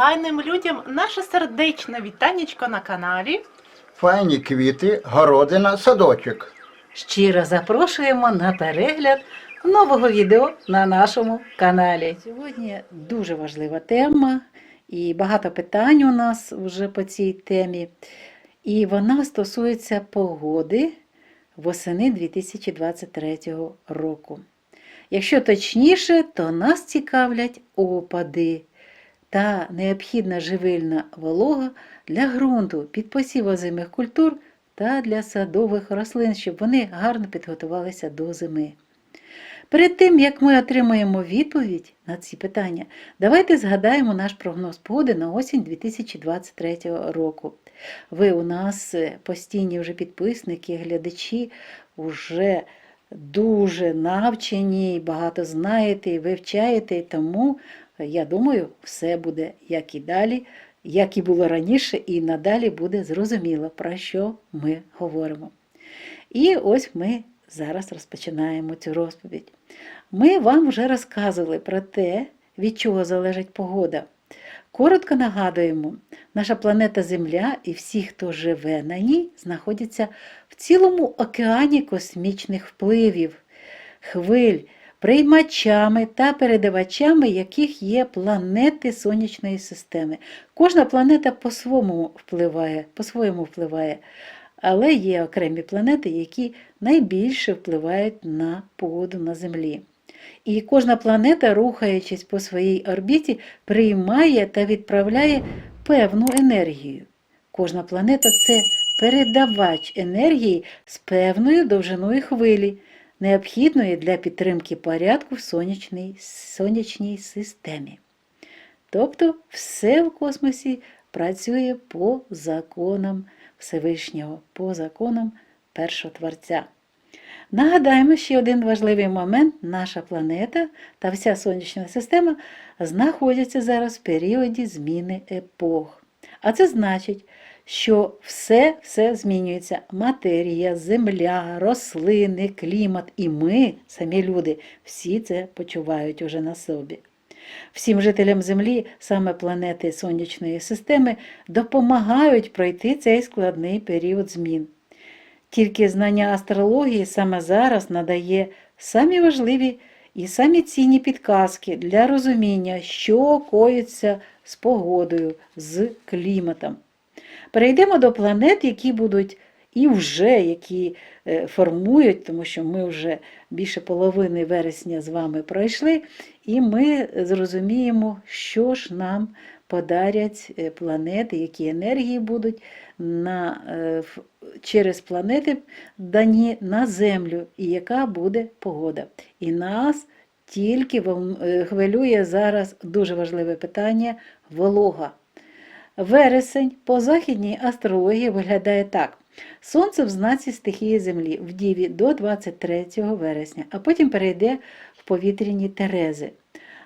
файним людям наше сердечне вітанечко на каналі. Файні квіти, городина, садочок. Щиро запрошуємо на перегляд нового відео на нашому каналі. Сьогодні дуже важлива тема, і багато питань у нас вже по цій темі. І вона стосується погоди восени 2023 року. Якщо точніше, то нас цікавлять опади та необхідна живильна волога для ґрунту під посів озимих культур та для садових рослин, щоб вони гарно підготувалися до зими. Перед тим, як ми отримаємо відповідь на ці питання, давайте згадаємо наш прогноз погоди на осінь 2023 року. Ви у нас е, постійні вже підписники, глядачі, вже дуже навчені, багато знаєте і вивчаєте, тому, я думаю, все буде як і далі, як і було раніше, і надалі буде зрозуміло, про що ми говоримо. І ось ми зараз розпочинаємо цю розповідь. Ми вам вже розказували про те, від чого залежить погода. Коротко нагадуємо, наша планета Земля і всі, хто живе на ній, знаходяться в цілому океані космічних впливів, хвиль, приймачами та передавачами, яких є планети Сонячної системи. Кожна планета по-своєму впливає, по-своєму впливає, але є окремі планети, які найбільше впливають на погоду на Землі. І кожна планета, рухаючись по своїй орбіті, приймає та відправляє певну енергію. Кожна планета це передавач енергії з певною довжиною хвилі, необхідної для підтримки порядку в сонячній, сонячній системі. Тобто все в космосі працює по законам Всевишнього, по законам Першого Творця. Нагадаємо ще один важливий момент: наша планета та вся сонячна система знаходяться зараз в періоді зміни епох. А це значить, що все все змінюється: матерія, земля, рослини, клімат і ми, самі люди, всі це почувають уже на собі. Всім жителям Землі, саме планети Сонячної системи, допомагають пройти цей складний період змін. Тільки знання астрології саме зараз надає самі важливі і самі цінні підказки для розуміння, що коїться з погодою, з кліматом. Перейдемо до планет, які будуть і вже які е, формують, тому що ми вже більше половини вересня з вами пройшли, і ми зрозуміємо, що ж нам подарять е, планети, які енергії будуть на, е, через планети дані на Землю, і яка буде погода. І нас тільки хвилює зараз дуже важливе питання волога. Вересень по західній астрології виглядає так. Сонце в знаці стихії Землі в Діві до 23 вересня, а потім перейде в повітряні Терези.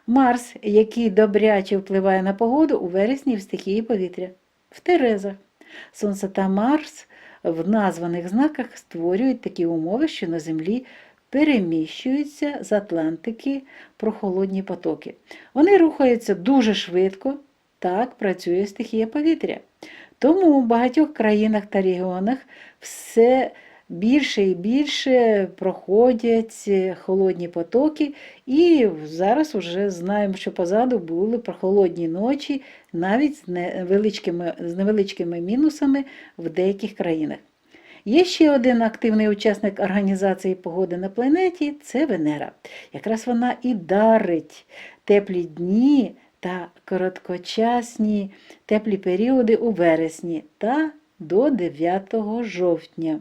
Марс, який добряче впливає на погоду, у вересні в стихії повітря, в Терезах. Сонце та Марс в названих знаках створюють такі умови, що на Землі переміщуються з Атлантики прохолодні потоки. Вони рухаються дуже швидко, так працює стихія повітря. Тому в багатьох країнах та регіонах все більше і більше проходять холодні потоки, і зараз вже знаємо, що позаду були прохолодні ночі, навіть з невеличкими, з невеличкими мінусами в деяких країнах. Є ще один активний учасник організації погоди на планеті це Венера. Якраз вона і дарить теплі дні та короткочасні теплі періоди у вересні та до 9 жовтня.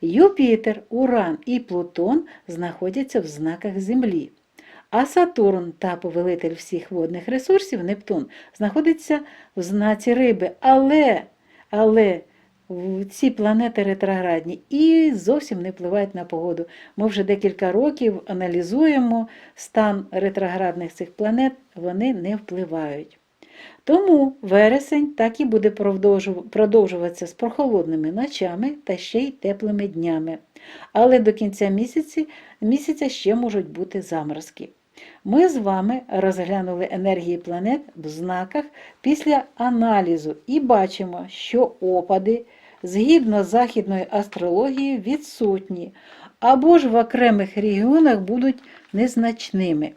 Юпітер, Уран і Плутон знаходяться в знаках Землі. А Сатурн та повелитель всіх водних ресурсів Нептун знаходиться в знаці риби. Але, але ці планети ретроградні і зовсім не впливають на погоду. Ми вже декілька років аналізуємо стан ретроградних цих планет, вони не впливають. Тому вересень так і буде продовжуватися з прохолодними ночами та ще й теплими днями. Але до кінця місяці, місяця ще можуть бути заморозки. Ми з вами розглянули енергії планет в знаках після аналізу і бачимо, що опади згідно з західною астрологією відсутні або ж в окремих регіонах будуть незначними.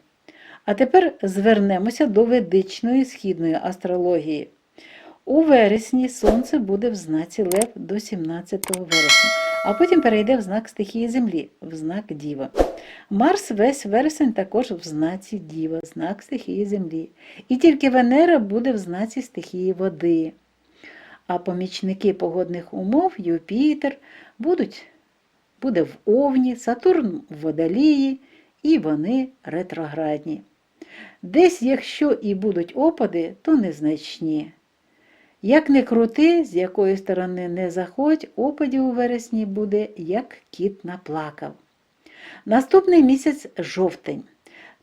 А тепер звернемося до ведичної східної астрології. У вересні сонце буде в знаці Лев до 17 вересня, а потім перейде в знак стихії Землі, в знак Діва. Марс весь вересень також в знаці Діва, знак стихії Землі. І тільки Венера буде в знаці стихії води. А помічники погодних умов Юпітер будуть, буде в Овні, Сатурн в Водолії, і вони ретроградні. Десь, якщо і будуть опади, то незначні. Як не крути, з якої сторони не заходь, опадів у вересні буде, як кіт наплакав. Наступний місяць жовтень.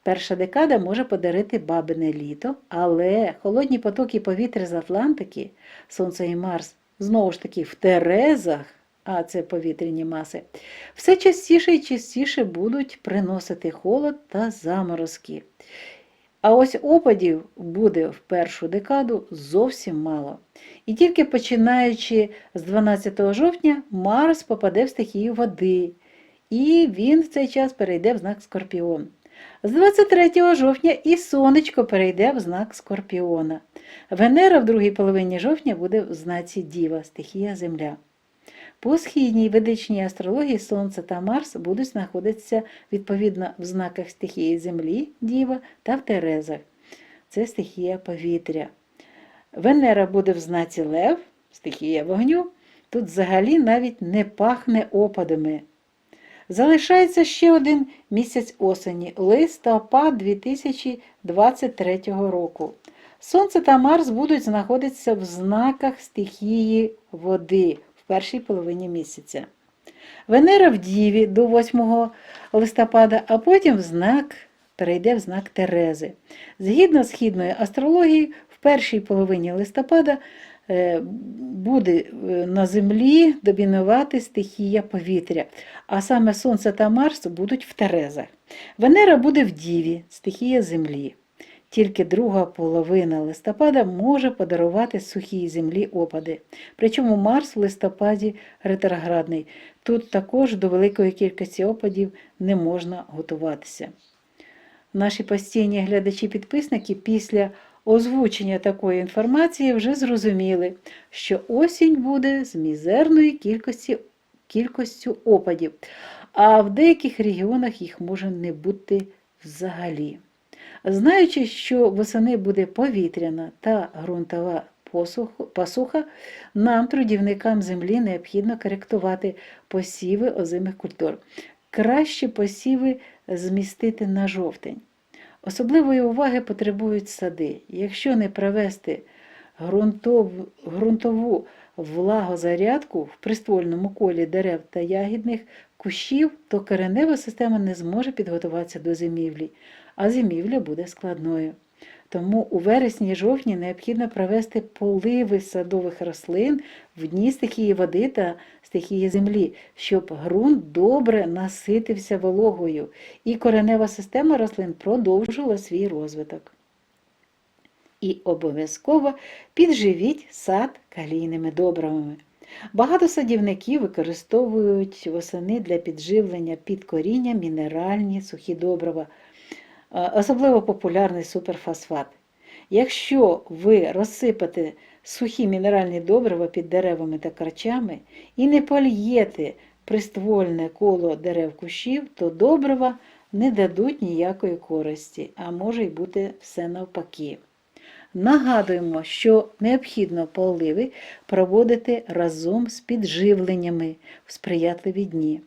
Перша декада може подарити бабине літо, але холодні потоки повітря з Атлантики, Сонце і Марс, знову ж таки в Терезах, а це повітряні маси, все частіше і частіше будуть приносити холод та заморозки. А ось опадів буде в першу декаду зовсім мало. І тільки починаючи з 12 жовтня Марс попаде в стихію води, і він в цей час перейде в знак Скорпіон. З 23 жовтня і сонечко перейде в знак Скорпіона. Венера в другій половині жовтня буде в знаці Діва, стихія Земля. По східній ведичній астрології Сонце та Марс будуть знаходитися відповідно в знаках стихії Землі, Діва та в Терезах. Це стихія повітря. Венера буде в знаці Лев, стихія вогню. Тут взагалі навіть не пахне опадами. Залишається ще один місяць осені, листопад 2023 року. Сонце та Марс будуть знаходитися в знаках стихії води в першій половині місяця. Венера в Діві до 8 листопада, а потім в знак перейде в знак Терези. Згідно з східною астрологією, в першій половині листопада буде е, на землі домінувати стихія повітря, а саме Сонце та Марс будуть в Терезах. Венера буде в Діві, стихія землі. Тільки друга половина листопада може подарувати сухій землі опади. Причому Марс в листопаді ретроградний. Тут також до великої кількості опадів не можна готуватися. Наші постійні глядачі-підписники після озвучення такої інформації вже зрозуміли, що осінь буде з мізерною кількості, кількістю опадів, а в деяких регіонах їх може не бути взагалі. Знаючи, що восени буде повітряна та ґрунтова посух- посуха, нам, трудівникам землі, необхідно коректувати посіви озимих культур. Краще посіви змістити на жовтень. Особливої уваги потребують сади. Якщо не провести ґрунтов, ґрунтову влагозарядку в приствольному колі дерев та ягідних кущів, то коренева система не зможе підготуватися до зимівлі, а зимівля буде складною. Тому у вересні-жовтні необхідно провести поливи садових рослин в дні стихії води та стихії землі, щоб ґрунт добре наситився вологою і коренева система рослин продовжила свій розвиток. І обов'язково підживіть сад калійними добривами. Багато садівників використовують восени для підживлення під коріння мінеральні сухі добрива, особливо популярний суперфосфат. Якщо ви розсипате сухі мінеральні добрива під деревами та карчами і не польєте приствольне коло дерев кущів, то добрива не дадуть ніякої користі, а може й бути все навпаки. Нагадуємо, що необхідно поливи проводити разом з підживленнями в сприятливі дні.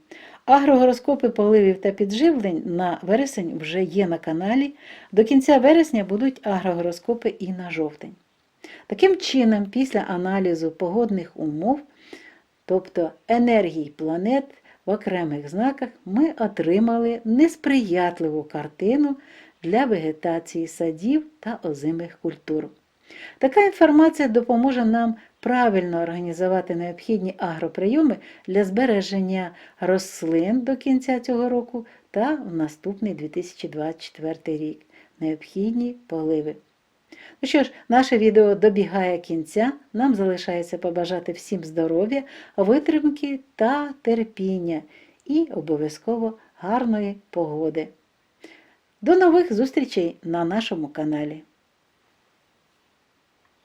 Агрогороскопи поливів та підживлень на вересень вже є на каналі. До кінця вересня будуть агрогороскопи і на жовтень. Таким чином, після аналізу погодних умов, тобто енергій планет в окремих знаках, ми отримали несприятливу картину для вегетації садів та озимих культур. Така інформація допоможе нам правильно організувати необхідні агроприйоми для збереження рослин до кінця цього року та в наступний 2024 рік. Необхідні поливи. Ну що ж, наше відео добігає кінця. Нам залишається побажати всім здоров'я, витримки та терпіння і обов'язково гарної погоди. До нових зустрічей на нашому каналі.